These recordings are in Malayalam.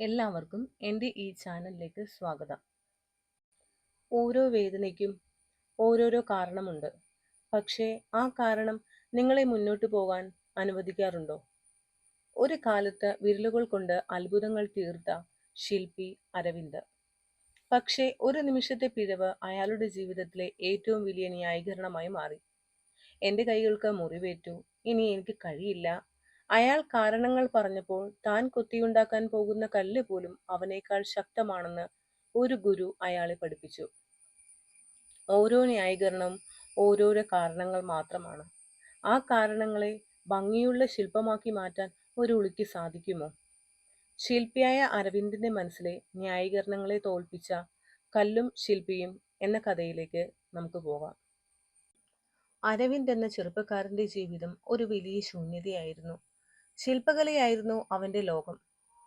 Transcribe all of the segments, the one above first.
എല്ലാവർക്കും എന്റെ ഈ ചാനലിലേക്ക് സ്വാഗതം. ഓരോ വേദനയ്ക്കും ഓരോരോ കാരണമുണ്ട്. പക്ഷേ ആ കാരണം നിങ്ങളെ മുന്നോട്ട് പോകാൻ അനുവദിക്കാറുണ്ടോ? ഒരു കാലത്ത് വിരലുകൾ കൊണ്ട് അത്ഭുതങ്ങൾ തീർത്ത ശില്പി അരവിന്ദ്. പക്ഷേ ഒരു നിമിഷത്തെ പിഴവ് അയാളുടെ ജീവിതത്തിലെ ഏറ്റവും വലിയ ന്യായീകരണമായി മാറി. എന്റെ കൈകൾക്ക് മുറിവേറ്റു. ഇനി എനിക്ക് കഴിയില്ല. അയാൾ കാരണങ്ങൾ പറഞ്ഞപ്പോൾ താൻ കൊത്തിയുണ്ടാക്കാൻ പോകുന്ന കല്ല് പോലും അവനേക്കാൾ ശക്തമാണെന്ന് ഒരു ഗുരു അയാളെ പഠിപ്പിച്ചു. ഓരോ ന്യായീകരണവും ഓരോരോ കാരണങ്ങൾ മാത്രമാണ്. ആ കാരണങ്ങളെ ഭംഗിയുള്ള ശില്പമാക്കി മാറ്റാൻ ഒരു ഉളിക്ക് സാധിക്കുമോ? ശില്പിയായ അരവിന്ദിന്റെ മനസ്സിലെ ന്യായീകരണങ്ങളെ തോൽപ്പിച്ച കല്ലും ശില്പിയും എന്ന കഥയിലേക്ക് നമുക്ക് പോകാം അരവിന്ദ് എന്ന ചെറുപ്പക്കാരന്റെ ജീവിതം ഒരു വലിയ ശൂന്യതയായിരുന്നു. ശില്പകലയായിരുന്നു അവന്റെ ലോകം.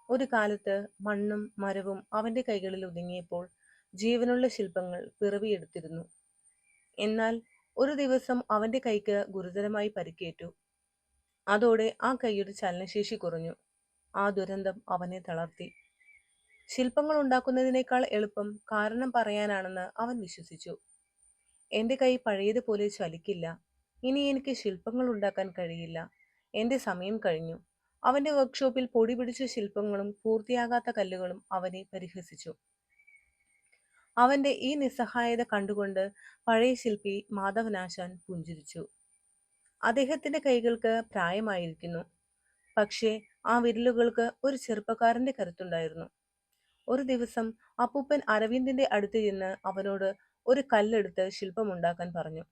ഒരു കാലത്ത് മണ്ണും മരവും അവന്റെ കൈകളിൽ ഒതുങ്ങിയപ്പോൾ ജീവനുള്ള ശില്പങ്ങൾ പിറവിയെടുത്തിരുന്നു. എന്നാൽ ഒരു ദിവസം അവന്റെ കൈക്ക് ഗുരുതരമായി പരിക്കേറ്റു. അതോടെ ആ കൈയുടെ ചലനശേഷി കുറഞ്ഞു. ആ ദുരന്തം അവനെ തളർത്തി. ശില്പങ്ങൾ ഉണ്ടാക്കുന്നതിനേക്കാൾ എളുപ്പം കാരണം പറയാനാണെന്ന് അവൻ വിശ്വസിച്ചു. എന്റെ കൈ പഴയതുപോലെ ചലിക്കില്ല. ഇനി എനിക്ക് ശില്പങ്ങൾ ഉണ്ടാക്കാൻ കഴിയില്ല. എന്റെ സമയം കഴിഞ്ഞു. അവന്റെ വർക്ക്ഷോപ്പിൽ പൊടി പിടിച്ച ശില്പങ്ങളും പൂർത്തിയാകാത്ത കല്ലുകളും അവനെ പരിഹസിച്ചു. അവന്റെ ഈ നിസ്സഹായത കണ്ടുകൊണ്ട് പഴയ ശില്പി മാധവനാശാൻ പുഞ്ചിരിച്ചു. അദ്ദേഹത്തിന്റെ കൈകൾക്ക് പ്രായമായിരിക്കുന്നു. പക്ഷേ ആ വിരലുകൾക്ക് ഒരു ചെറുപ്പക്കാരന്റെ കരുത്തുണ്ടായിരുന്നു. ഒരു ദിവസം അപ്പൂപ്പൻ അരവിന്ദിന്റെ അടുത്ത് ചെന്ന് അവനോട് ഒരു കല്ലെടുത്ത് ശില്പമുണ്ടാക്കാൻ പറഞ്ഞു.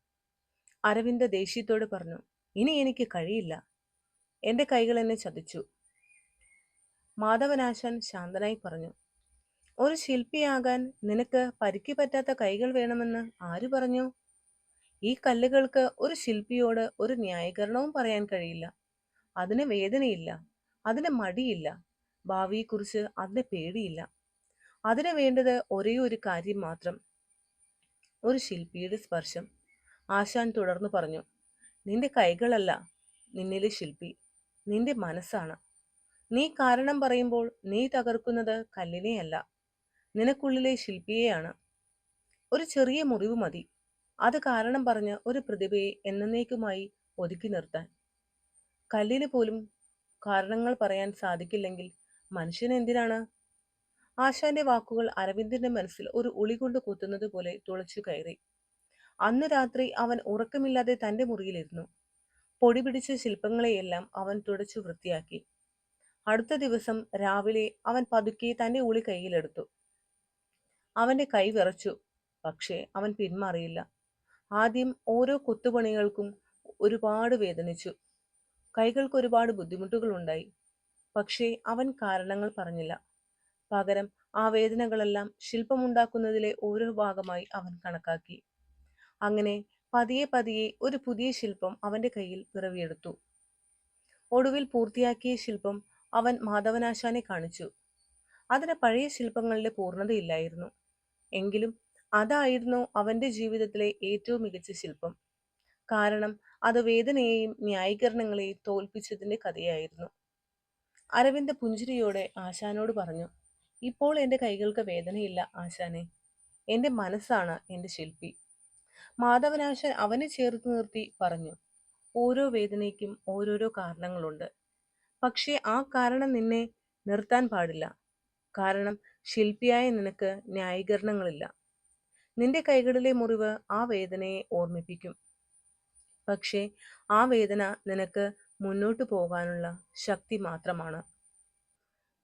അരവിന്ദ് ദേഷ്യത്തോട് പറഞ്ഞു ഇനി എനിക്ക് കഴിയില്ല. എന്റെ കൈകൾ എന്നെ ചതിച്ചു. മാധവനാശൻ ശാന്തനായി പറഞ്ഞു ഒരു ശില്പിയാകാൻ നിനക്ക് പരിക്ക് പറ്റാത്ത കൈകൾ വേണമെന്ന് ആര് പറഞ്ഞു? ഈ കല്ലുകൾക്ക് ഒരു ശില്പിയോട് ഒരു ന്യായീകരണവും പറയാൻ കഴിയില്ല. അതിന് വേദനയില്ല അതിന് മടിയില്ല ഭാവിയെക്കുറിച്ച് അതിന് പേടിയില്ല. അതിന് വേണ്ടത് ഒരേ ഒരു കാര്യം മാത്രം. ഒരു ശില്പിയുടെ സ്പർശം. ആശാൻ തുടർന്നു പറഞ്ഞു നിന്റെ കൈകളല്ല നിന്നിലെ ശില്പി. നിന്റെ മനസ്സാണ്. നീ കാരണം പറയുമ്പോൾ നീ തകർക്കുന്നത് കല്ലിനെയല്ല നിനക്കുള്ളിലെ ശില്പിയെയാണ്. ഒരു ചെറിയ മുറിവ് മതി. അത് കാരണം പറഞ്ഞ് ഒരു പ്രതിഭയെ എന്നേക്കുമായി ഒതുക്കി നിർത്താൻ. കല്ലിന് പോലും കാരണങ്ങൾ പറയാൻ സാധിക്കില്ലെങ്കിൽ മനുഷ്യൻ എന്തിനാണ്? ആശാന്റെ വാക്കുകൾ അരവിന്ദിന്റെ മനസ്സിൽ ഒരു ഉളി കൊണ്ട് കുത്തുന്നത് പോലെ തുളച്ചു കയറി. അന്ന് രാത്രി അവൻ ഉറക്കമില്ലാതെ തന്റെ മുറിയിലിരുന്നു. പൊടി പിടിച്ച ശില്പങ്ങളെയെല്ലാം അവൻ തുടച്ചു വൃത്തിയാക്കി. അടുത്ത ദിവസം രാവിലെ അവൻ പതുക്കെ തന്റെ ഉളി കയ്യിലെടുത്തു. അവന്റെ കൈ വിറച്ചു. പക്ഷേ അവൻ പിന്മാറിയില്ല. ആദ്യം ഓരോ കൊത്തുപണികൾക്കും ഒരുപാട് വേദനിച്ചു. കൈകൾക്ക് ഒരുപാട് ബുദ്ധിമുട്ടുകൾ ഉണ്ടായി പക്ഷേ അവൻ കാരണങ്ങൾ പറഞ്ഞില്ല. പകരം ആ വേദനകളെല്ലാം ശില്പമുണ്ടാക്കുന്നതിലെ ഓരോ ഭാഗമായി അവൻ കണക്കാക്കി. അങ്ങനെ പതിയെ പതിയെ ഒരു പുതിയ ശില്പം അവന്റെ കയ്യിൽ പിറവിയെടുത്തു. ഒടുവിൽ പൂർത്തിയാക്കിയ ശില്പം അവൻ മാധവനാശാനെ കാണിച്ചു. അതിന് പഴയ ശില്പങ്ങളുടെ പൂർണതയില്ലായിരുന്നു. എങ്കിലും അതായിരുന്നു അവന്റെ ജീവിതത്തിലെ ഏറ്റവും മികച്ച ശില്പം. കാരണം അത് വേദനയെയും ന്യായീകരണങ്ങളെയും തോൽപ്പിച്ചതിന്റെ കഥയായിരുന്നു. അരവിന്ദ് പുഞ്ചിരിയോടെ ആശാനോട് പറഞ്ഞു ഇപ്പോൾ എന്റെ കൈകൾക്ക് വേദനയില്ല ആശാനെ. എന്റെ മനസ്സാണ് എന്റെ ശില്പി. മാധവനാശൻ അവനെ ചേർത്ത് നിർത്തി പറഞ്ഞു ഓരോ വേദനയ്ക്കും ഓരോരോ കാരണങ്ങളുണ്ട്. പക്ഷേ ആ കാരണം നിന്നെ നിർത്താൻ പാടില്ല. കാരണം ശില്പിയായ നിനക്ക് ന്യായീകരണങ്ങളില്ല. നിന്റെ കൈകളിലെ മുറിവ് ആ വേദനയെ ഓർമ്മിപ്പിക്കും. പക്ഷേ ആ വേദന നിനക്ക് മുന്നോട്ടു പോകാനുള്ള ശക്തി മാത്രമാണ്.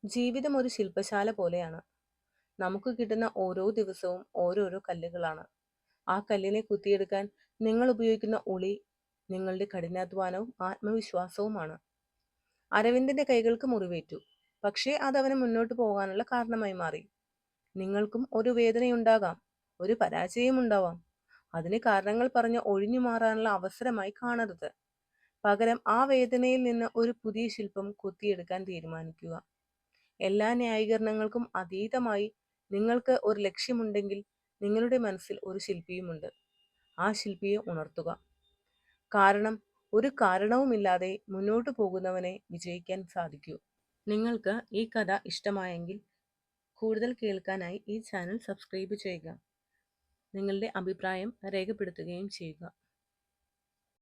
ജീവിതം ഒരു ശില്പശാല പോലെയാണ്. നമുക്ക് കിട്ടുന്ന ഓരോ ദിവസവും ഓരോരോ കല്ലുകളാണ്. ആ കല്ലിനെ കുത്തിയെടുക്കാൻ നിങ്ങൾ ഉപയോഗിക്കുന്ന ഉളി നിങ്ങളുടെ കഠിനാധ്വാനവും ആത്മവിശ്വാസവുമാണ്. അരവിന്ദന്റെ കൈകൾക്ക് മുറിവേറ്റു. പക്ഷേ അതവന് മുന്നോട്ട് പോകാനുള്ള കാരണമായി മാറി. നിങ്ങൾക്കും ഒരു വേദനയുണ്ടാകാം ഒരു പരാജയം ഉണ്ടാവാം അതിന് കാരണങ്ങൾ പറഞ്ഞ് ഒഴിഞ്ഞു മാറാനുള്ള അവസരമായി കാണരുത്. പകരം ആ വേദനയിൽ നിന്ന് ഒരു പുതിയ ശില്പം കുത്തിയെടുക്കാൻ തീരുമാനിക്കുക. എല്ലാ ന്യായീകരണങ്ങൾക്കും അതീതമായി നിങ്ങൾക്ക് ഒരു ലക്ഷ്യമുണ്ടെങ്കിൽ നിങ്ങളുടെ മനസ്സിൽ ഒരു ശില്പിയുമുണ്ട്. ആ ശില്പിയെ ഉണർത്തുക. കാരണം ഒരു കാരണവുമില്ലാതെ മുന്നോട്ട് പോകുന്നവനെ വിജയിക്കാൻ സാധിക്കൂ. നിങ്ങൾക്ക് ഈ കഥ ഇഷ്ടമായെങ്കിൽ കൂടുതൽ കേൾക്കാനായി ഈ ചാനൽ സബ്സ്ക്രൈബ് ചെയ്യുക. നിങ്ങളുടെ അഭിപ്രായം രേഖപ്പെടുത്തുകയും ചെയ്യുക.